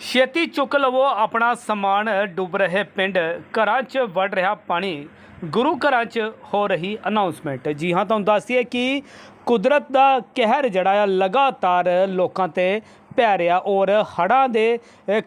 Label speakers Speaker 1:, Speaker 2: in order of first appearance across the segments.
Speaker 1: ਛੇਤੀ ਚੁੱਕ ਲਵੋ ਆਪਣਾ ਸਮਾਨ। ਡੁੱਬ ਰਹੇ ਪਿੰਡ ਘਰਾਂ 'ਚ ਵੜ ਰਿਹਾ ਪਾਣੀ। ਗੁਰੂ ਘਰਾਂ 'ਚ ਹੋ ਰਹੀ ਅਨਾਉਂਸਮੈਂਟ ਜੀ ਹਾਂ, ਤੁਹਾਨੂੰ ਦੱਸੀਏ ਕਿ ਕੁਦਰਤ ਦਾ ਕਹਿਰ ਜਿਹੜਾ ਆ, ਲਗਾਤਾਰ ਲੋਕਾਂ ਤੇ ਪੈ ਰਿਹਾ ਔਰ ਹੜ੍ਹਾਂ ਦੇ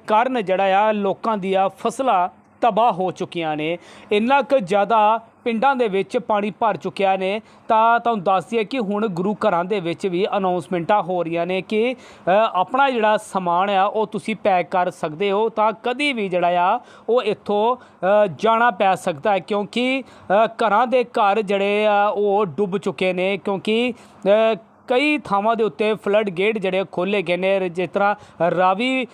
Speaker 1: ਕਾਰਨ ਜਿਹੜਾ ਆ, ਲੋਕਾਂ ਦੀਆਂ ਫਸਲਾਂ ਤਬਾਹ ਹੋ ਚੁੱਕੀਆਂ ਨੇ। ਇੰਨਾ ਕੁ ਜ਼ਿਆਦਾ ਪਿੰਡਾਂ ਦੇ ਵਿੱਚ ਪਾਣੀ ਭਰ ਚੁੱਕਿਆ ਨੇ। ਤਾਂ ਤੁਹਾਨੂੰ ਦੱਸ ਦਈਏ ਕਿ ਹੁਣ ਗੁਰੂ ਘਰਾਂ ਦੇ ਵਿੱਚ ਵੀ ਅਨਾਉਂਸਮੈਂਟਾਂ ਹੋ ਰਹੀਆਂ ਨੇ ਕਿ ਆਪਣਾ ਜਿਹੜਾ ਸਮਾਨ ਆ, ਉਹ ਤੁਸੀਂ ਪੈਕ ਕਰ ਸਕਦੇ ਹੋ। ਤਾਂ ਕਦੀ ਵੀ ਜਿਹੜਾ ਆ, ਉਹ ਇੱਥੋਂ ਜਾਣਾ ਪੈ ਸਕਦਾ ਹੈ ਕਿਉਂਕਿ ਘਰਾਂ ਦੇ ਘਰ ਜਿਹੜੇ ਆ, ਉਹ ਡੁੱਬ ਚੁੱਕੇ ਨੇ। ਕਿਉਂਕਿ ਕਈ ਥਾਵਾਂ ਦੇ ਉੱਤੇ ਫਲੱਡ ਗੇਟ ਜਿਹੜੇ ਖੋਲੇ ਗਏ ਨੇ। ਜਿਸ ਤਰ੍ਹਾਂ ਰਾਵੀ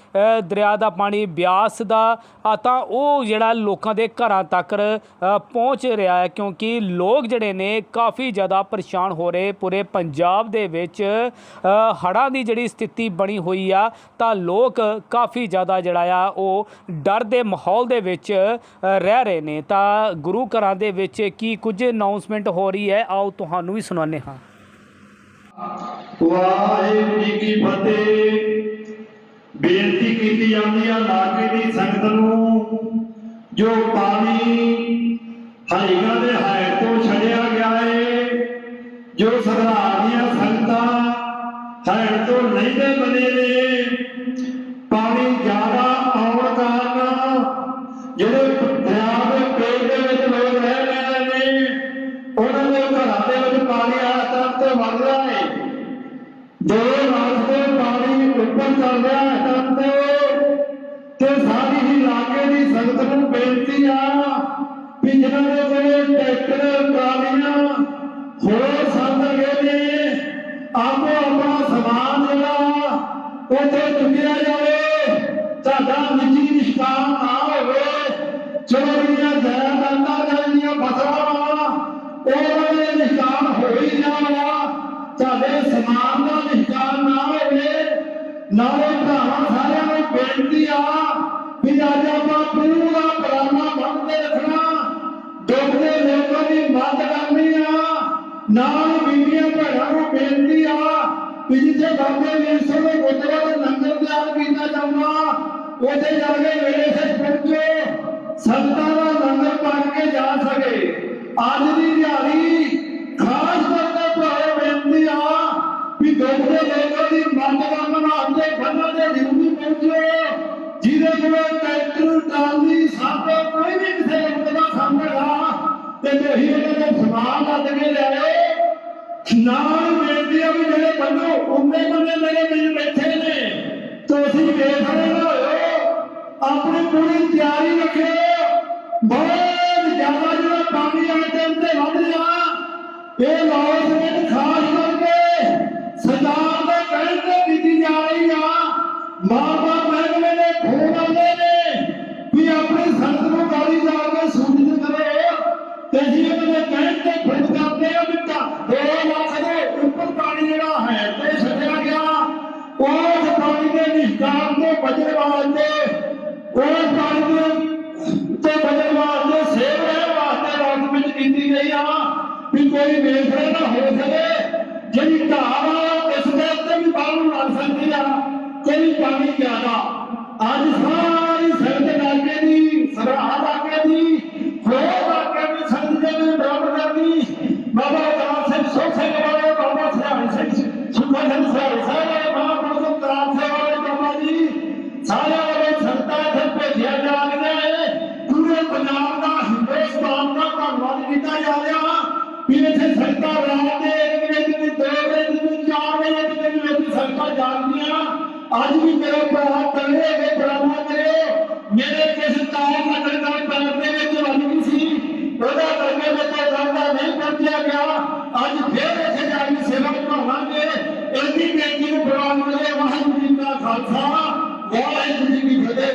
Speaker 1: ਦਰਿਆ ਦਾ ਪਾਣੀ ਬਿਆਸ ਦਾ ਤਾਂ ਉਹ ਜਿਹੜਾ ਲੋਕਾਂ ਦੇ ਘਰਾਂ ਤੱਕ ਪਹੁੰਚ ਰਿਹਾ ਹੈ ਕਿਉਂਕਿ ਲੋਕ ਜਿਹੜੇ ਨੇ ਕਾਫੀ ਜ਼ਿਆਦਾ ਪਰੇਸ਼ਾਨ ਹੋ ਰਹੇ। ਪੂਰੇ ਪੰਜਾਬ ਦੇ ਵਿੱਚ ਅ, ਹੜ੍ਹਾਂ ਦੀ ਜਿਹੜੀ ਸਥਿਤੀ ਬਣੀ ਹੋਈ ਆ ਤਾਂ ਲੋਕ ਕਾਫੀ ਜ਼ਿਆਦਾ ਜਿਹੜਾ ਆ ਉਹ ਡਰ ਦੇ ਮਾਹੌਲ ਦੇ ਵਿੱਚ ਰਹਿ ਰਹੇ ਨੇ। ਤਾਂ ਗੁਰੂ ਘਰਾਂ ਦੇ ਵਿੱਚ ਕੀ ਕੁਝ ਅਨਾਉਂਸਮੈਂਟ ਹੋ ਰਹੀ ਹੈ? ਆਓ ਤੁਹਾਨੂੰ ਵੀ ਸੁਣਾਉਂਦੇ ਹਾਂ।
Speaker 2: ਵਾਹਿਗੁਰੂ ਜੀ ਕੀ ਫਤਿਹ। ਬੇਨਤੀ ਕੀਤੀ ਜਾਂਦੀ ਆ ਲਾਗੇ ਦੀ ਸੰਗਤ ਨੂੰ, ਜੋ ਪਾਣੀ ਹਾਈਗਾ ਦੇ ਹਾਇਰ ਤੋਂ ਛੜਿਆ ਗਿਆ ਏ, ਜੋ ਸਰਦਾਰ ਦੀਆਂ ਸੰਗਤਾਂ ਹਾਇਰ ਤੋਂ ਲੈਂਦੇ ਬਨੇ ਨੇ, ਪਾਣੀ ਜ਼ਿਆਦਾ ਆਉਣ ਕਾਰਨ ਜਿਹੜੇ ਦਰਿਆ ਦੇ ਪੇਟ ਦੇ ਵਿੱਚ ਲੋਕ ਰਹਿ ਰਹੇ ਨੇ ਉਹਨਾਂ ਦੇ ਘਰਾਂ ਦੇ ਵਿੱਚ ਪਾਣੀ ਆ ਤਰਫ ਤੇ ਵਗ ਰਿਹਾ ਹੈ ਦੋ ਰਾਤ ਪਾਣੀ ਉੱਪਰ ਚੱਲ ਰਿਹਾ ਹੈ ਤੇ ਤੇ ਸਾਰੀ ਹੀ ਇਲਾਕੇ ਦੀ ਸੰਗਤ ਨੂੰ ਬੇਨਤੀ ਆ ਵੀ ਜਿਹਨਾਂ ਦੇ ਕੋਲ ਟਰੈਕਟਰ, ਟਰਾਲੀਆਂ, ਹੋਰ ਸੰਦ ਗਏ ਨੇ, ਆਪੋ ਆਪਣਾ ਸਮਾਨ ਜਿਹੜਾ ਉੱਥੇ ਚੁੱਕਿਆ ਜਾਵੇ, ਤੁਹਾਡਾ ਨਿੱਜੀ ਨਿਸ਼ਕਾਮ ਨਾ ਹੋਵੇ, ਚੋਰੀਆਂ ਜਾਇਦਾਦਾਂ ਜਿਹੜੀਆਂ ਫਸਲਾਂ ਵਾ ਉਹਨਾਂ ਦੇ ਨਿਸ਼ਕਾਮ ਹੋਈ ਹੀ ਤੁਹਾਡੇ ਸਮਾਨ ਨਾਲੇ ਭਰਾਵਾਂ ਸਾਰਿਆਂ ਨੂੰ ਬੇਨਤੀ ਆ ਵੀ ਅੱਜ ਆਪਾਂ ਪੂਰਾ ਪ੍ਰਾਣਾ ਬੰਦ ਕੇ ਰੱਖਣਾ ਡੁੱਬਦੇ ਲੋਕਾਂ ਦੀ ਮਦਦ ਕਰਨੀ ਆ। ਨਾਲ ਬੀਬੀਆਂ ਭੈਣਾਂ ਨੂੰ ਬੇਨਤੀ ਆ ਵੀ ਜਿੱਥੇ ਬਾਬੇ ਵੀਰਸੋ ਦੇ ਗੁਰਦੁਆਰੇ ਲੰਗਰ ਤਿਆਰ ਕੀਤਾ ਜਾਂਦਾ, ਉੱਥੇ ਜਾ ਕੇ ਵੇਲੇ ਸੇ ਪਹੁੰਚੋ। ਸੰਤਾਂ ਦਾ ਲੰਗਰ ਪਾਣ ਕੇ ਜਾ ਸਕੇ। ਅੱਜ ਦੀ ਤੇ ਉਹਨਾਂ ਦਾ ਸਮਾਨ ਲੱਦ ਕੇ ਲਿਆਓ ਨਾਲ ਬੇਨਤੀ ਆ ਵੀ ਜਿਹੜੇ ਬੰਦੋ ਉਮੇ ਬੰਦੇ ਮੇਰੇ ਵਿੱਚ ਬੈਠੇ ਨੇ। ਤੁਸੀਂ ਬੇਖੜੇ ਨਾ ਹੋਇਓ ਆਪਣੀ ਪੂਰੀ ਤਿਆਰੀ ਰੱਖਿਓ ਬਹੁਤ ਜ਼ਿਆਦਾ ਜਿਹੜਾ ਪਾਣੀ ਵਾਲੇ ਟਾਈਮ ਤੇ ਵੱਧ ਰਿਹਾ। ਇਹ ਲੌਸਮੈਂਟ ਖਾਸ ਕਰਕੇ ਸਰਦਾਰ ਦੇ ਕਹਿਣ ਤੇ ਕੀਤੀ ਜਾ ਰਹੀ ਆ। ਮਾਪਾ ਮਹਿਕਮੇ ਦੇ ਫੋਨ ਆਉਂਦੇ ਪਾਣੀ ਦੇ ਨਿਸ਼ਕਾਮ ਤੋਂ ਬਚਣ ਵਾਸਤੇ ਉਸ ਪਾਣੀ ਦੇ ਤੋਂ ਬਚਣ ਵਾਸਤੇ ਸੇਵ ਰਹਿਣ ਵਾਸਤੇ ਰਾਤ ਵਿੱਚ ਕੀਤੀ ਗਈ ਆ ਵੀ ਕੋਈ ਵੇਖਣਾ ਨਾ ਹੋ ਸਕੇ ਜਿਹੜੀ ਢਾਹ ਆ ਇਸ ਦੇ ਉੱਤੇ ਵੀ ਬਾਹਰ ਨੂੰ ਲੱਗ ਕੀਤਾ ਜਾ ਰਿਹਾ ਵੀ ਇੱਥੇ ਸੰਤਾਂ ਰਾਤ ਦੇ ਇੱਕ ਵਜੇ ਦੀ ਦੋ ਵਜੇ ਦੀ ਚਾਰ ਵਜੇ ਦੀ ਵਿੱਚ ਸੰਤਾਂ ਜਾਗਦੀਆਂ ਅੱਜ ਵੀ ਮੇਰੇ ਭਰਾ ਤਲੇ ਹੋਏ ਬਰਾਬਰ ਕਰਿਓ ਮੇਰੇ ਕਿਸ ਤਾਰ ਨਗਰ ਦਾ ਪੈਰ ਦੇ ਵਿੱਚ ਵੱਜ ਗਈ ਸੀ? ਉਹਦਾ ਕਰਕੇ ਬੱਚਾ ਜਾਂਦਾ ਨਹੀਂ ਪਹੁੰਚਿਆ ਗਿਆ। ਅੱਜ ਫੇਰ ਇੱਥੇ ਜਾ ਕੇ ਸੇਵਾ ਨਿਭਾਵਾਂਗੇ। ਇਹਦੀ ਬੇਨਤੀ ਨੂੰ ਪ੍ਰਵਾਨ ਮਿਲੇ ਵਾਹਿਗੁਰੂ ਜੀ ਕਾ ਖਾਲਸਾ, ਵਾਹਿਗੁਰੂ ਜੀ ਕੀ ਫਤਿਹ।